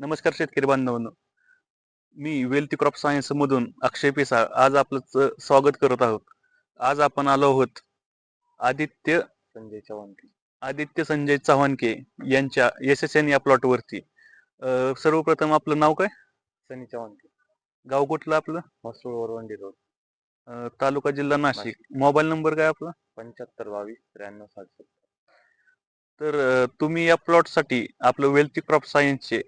नमस्कार शेतकरी बांधवांनो. मी वेल्थी क्रॉप सायन्स मधून अक्षय पिसा आज आपलं स्वागत करत आहोत. आज आपण आलो आहोत आदित्य संजय चव्हाण आदित्य संजय चव्हाणके यांच्या एस एस एन या प्लॉट वरती. अं, सर्वप्रथम आपलं नाव काय? सनी चव्हाण गाव कुठलं आपलं? मसूळ वरवंडी रोड. तालुका जिल्हा नाशिक. मोबाईल नंबर काय आपला? पंच्याहत्तर बावीस त्र्याण्णव सत्तर. तर तुम्ही या प्लॉटसाठी आपलं वेल्थी क्रॉप सायन्सचे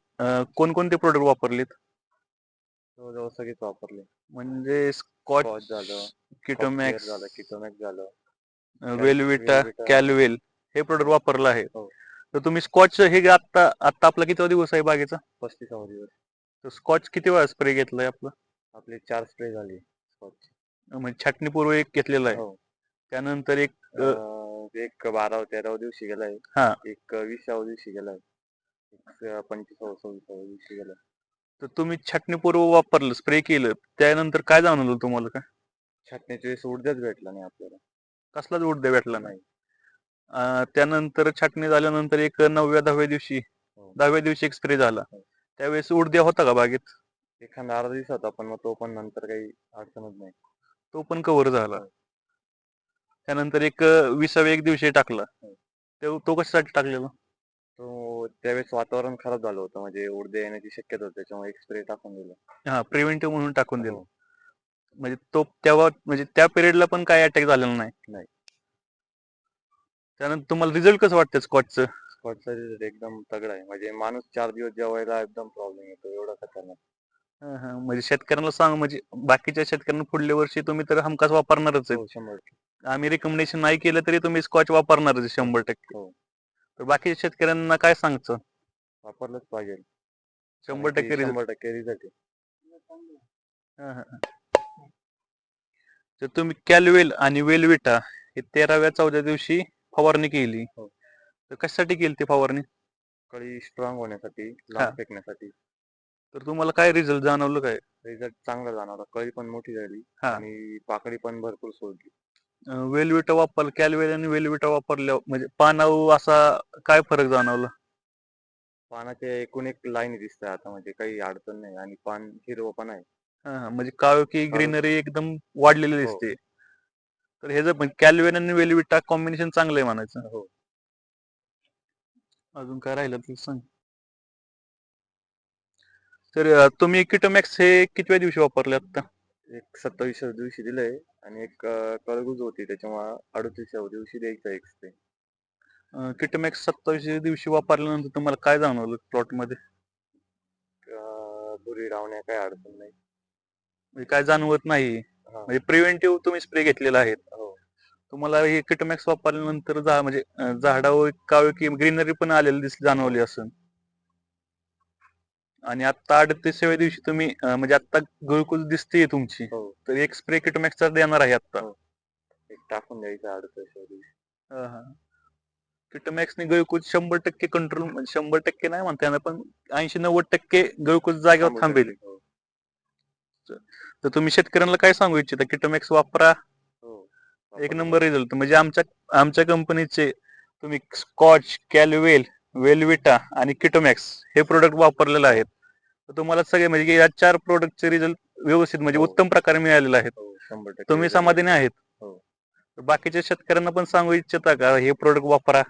कोणकोणते प्रोडक्ट वापरलेत? जवळजवळ सगळेच वापरले. म्हणजे स्कॉच झालं किटोमॅक्स झालं किटोमॅक्स झालं. वेलविटा. कॅलवेल हे प्रोडक्ट वापरलं आहे. हो. तर तुम्ही स्कॉच हे आता आता आपला किती दिवस आहे बागेचा? पस्तीसावा दिवस. तर स्कॉच किती वेळा स्प्रे घेतलाय आपलं? आपले चार स्प्रे झाले Scotch. म्हणजे छाटणीपूर्व एक घेतलेला आहे. हो. त्यानंतर एक एक बारा तेराव्या दिवशी गेलाय. हा. एक विसाव्या दिवशी गेलाय. एक पंचवीसाव्या सव्वीसाव्या दिवशी गेलाय. तर तुम्ही छाटणीपूर्व वापरलं स्प्रे केलं त्यानंतर काय जाणवलं तुम्हाला काय? छाटण्याच्या वेळेस उडद्याच भेटला नाही आपल्याला. कसलाच उडदे भेटला नाही. अ, त्यानंतर छाटणी झाल्यानंतर एक नवव्या दहाव्या दिवशी हो. दहाव्या दिवशी एक स्प्रे झाला. हो. त्यावेळेस उडद्या होता का बागेत? एखादा अर्धा दिवस होता पण मग तो पण नंतर काही अडचणच नाही. तो पण कव्हर झाला. हो. त्यानंतर एक अ, विसाव्या एक दिवशी टाकला. तो तो कशासाठी टाकलेला? तो त्यावेळेस वातावरण खराब झालं होतं. म्हणजे उडदे येण्याची शक्यता होती. त्याच्यामुळे एक स्प्रे टाकून दिला. हा प्रिव्हेंटिव्ह म्हणून टाकून दिलं. हो. म्हणजे तो तेव्हा म्हणजे त्या पिरियडला पण काय अटॅक झालेला नाही. नाही. त्यानंतर तुम्हाला रिझल्ट कसं वाटतं स्कॉचचं स्कॉचचा रिझल्ट एकदम तगडा आहे. म्हणजे माणूस चार दिवस जेवायला एकदम प्रॉब्लेम येतो. एवढा खतरनाक. म्हणजे शेतकऱ्यांना सांग. म्हणजे बाकीच्या शेतकऱ्यांना पुढल्या वर्षी तुम्ही तर हमखास वापरणारच आहे हो. आम्ही रिकमेंडेशन नाही केलं तरी तुम्ही स्कॉच वापरणारच आहे शंभर टक्के हो. तर बाकीच्या शेतकऱ्यांना काय सांगचं वापरलंच पाहिजे शंभर टक्के result. शंभर टक्के रिझल्ट हा, हा. तर तुम्ही कॅलवेल आणि वेलविटा हे तेराव्या चौद्या दिवशी फवारणी केली हो. तर कशासाठी केली ती फवारणी कळी स्ट्रॉंग होण्यासाठी हा. लांब फेकण्यासाठी तर तुम्हाला काय रिझल्ट जाणवलं काय रिझल्ट चांगला जाणवला कळी पण मोठी झाली हा. आणि पाकळी पण भरपूर सोडली वेलविटा वापर कॅलवेल आणि वेलविटा वापरल्या म्हणजे पानावर असा काय फरक जाणवला? पानाचे एकूण एक लाईन दिसते आता म्हणजे काही अडचण नाही आणि पान हिरवं पण आहे. हा, हा. म्हणजे काळोखी ग्रीनरी एकदम वाढलेली हो. दिसते. तर हे जर कॅलवेल आणि वेलविटा कॉम्बिनेशन चांगलं आहे म्हणायचं. हो. अजून काय राहिलं तर सांग? तर अं, तुम्ही किटोमॅक्स हे कितव्या दिवशी वापरले आता एक सत्तावीसव्या दिवशी दिलंय. आणि एक कळगूज होती त्याच्यामुळे अडतीसाव्या दिवशी द्यायचं एक स्प्रे किटोमॅक्स सत्तावीस दिवशी वापरल्यानंतर तुम्हाला काय जाणवलं प्लॉटमध्ये बुरी रावण्या काही अडचण नाही. म्हणजे काय जाणवत नाही. म्हणजे प्रिव्हेंटिव्ह तुम्ही स्प्रे घेतलेला आहे. हो. तुम्हाला हे किटोमॅक्स वापरल्यानंतर जा म्हणजे झाडावर काळ की ग्रीनरी पण आलेली दिस जाणवली असेल. आणि आता अडतीसाव्या दिवशी तुम्ही अं, म्हणजे आता गळकुल दिसते तुमची. हो. तर एक स्प्रे किटोमॅक्सचा देणार आहे आता हो. एक टाकून द्यायचं दिवशी. किटोमॅक्सने गळकुज शंभर टक्के कंट्रोल शंभर टक्के नाही म्हणता येणार पण ऐंशी नव्वद टक्के गळकुज जागेवर थांबेल. हो. तर तुम्ही शेतकऱ्यांना काय सांगू इच्छिता? किटोमॅक्स वापरा. हो. एक. नंबर रिझल्ट म्हणजे आमच्या आमच्या कंपनीचे तुम्ही स्कॉच कॅलवेल वेलविटा आणि किटोमॅक्स हे प्रोडक्ट वापरलेले आहेत. तर तुम्हाला सगळे म्हणजे या चार प्रोडक्टचे रिझल्ट व्यवस्थित म्हणजे हो. उत्तम प्रकारे मिळालेले आहेत. हो तुम्ही समाधानी आहेत? हो. बाकीच्या शेतकऱ्यांना पण सांगू इच्छिता का हे प्रोडक्ट वापरा.